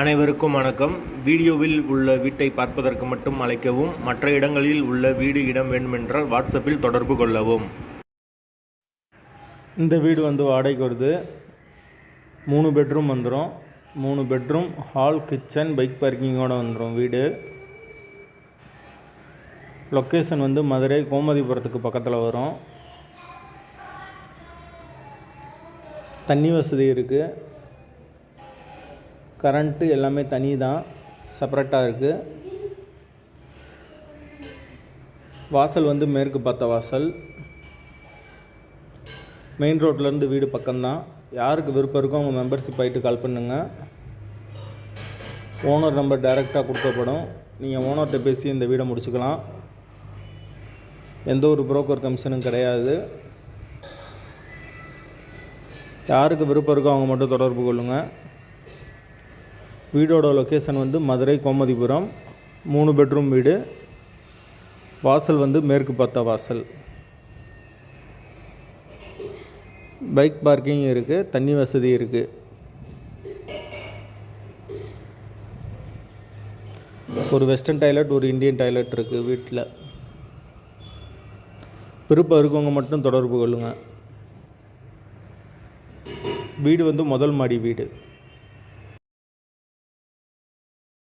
அனைவருக்கும் வணக்கம். வீடியோவில் உள்ள வீட்டை பார்ப்பதற்கு மட்டும் அழைக்கவும் மற்ற இடங்களில் உள்ள வீடு இடம் வேண்டுமென்றால் வாட்ஸ்அப்பில் தொடர்பு கொள்ளவும். இந்த வீடு வந்து வாடகைக்கு வருது. மூணு பெட்ரூம் வந்துடும் மூணு பெட்ரூம் ஹால் கிச்சன் பைக் பார்க்கிங்கோடு வந்துடும் வீடு. லொக்கேஷன் வந்து மதுரை கோமதிபுரத்துக்கு பக்கத்தில் வரும். தண்ணி வசதி இருக்குது கரண்ட்டு எல்லாமே தனி தான் செப்பரேட்டாக இருக்குது வாசல் வந்து மேற்கு பார்த்த வாசல். மெயின் ரோட்லேருந்து வீடு பக்கம்தான். யாருக்கு விருப்பம் இருக்கோ அவங்க மெம்பர்ஷிப் ஆகிட்டு கால் பண்ணுங்கள் ஓனர் நம்பர் டைரெக்டாக கொடுக்கப்படும். நீங்கள் ஓனர்கிட்ட பேசி இந்த வீடை முடிச்சுக்கலாம். எந்த ஒரு புரோக்கர் கமிஷனும் கிடையாது. யாருக்கு விருப்பம் இருக்கோ அவங்க மட்டும் தொடர்பு கொள்ளுங்கள் வீடோட லொக்கேஷன் வந்து மதுரை கோமதிபுரம். மூணு பெட்ரூம் வீடு. வாசல் வந்து மேற்கு பார்த்த வாசல். பைக் பார்க்கிங் இருக்குது தண்ணி வசதி இருக்குது ஒரு வெஸ்டர்ன் டாய்லெட் ஒரு இந்தியன் டாய்லெட் இருக்குது வீட்டில் விருப்பம் இருக்கவங்க மட்டும் தொடர்பு கொள்ளுங்கள் வீடு வந்து முதல் மாடி வீடு.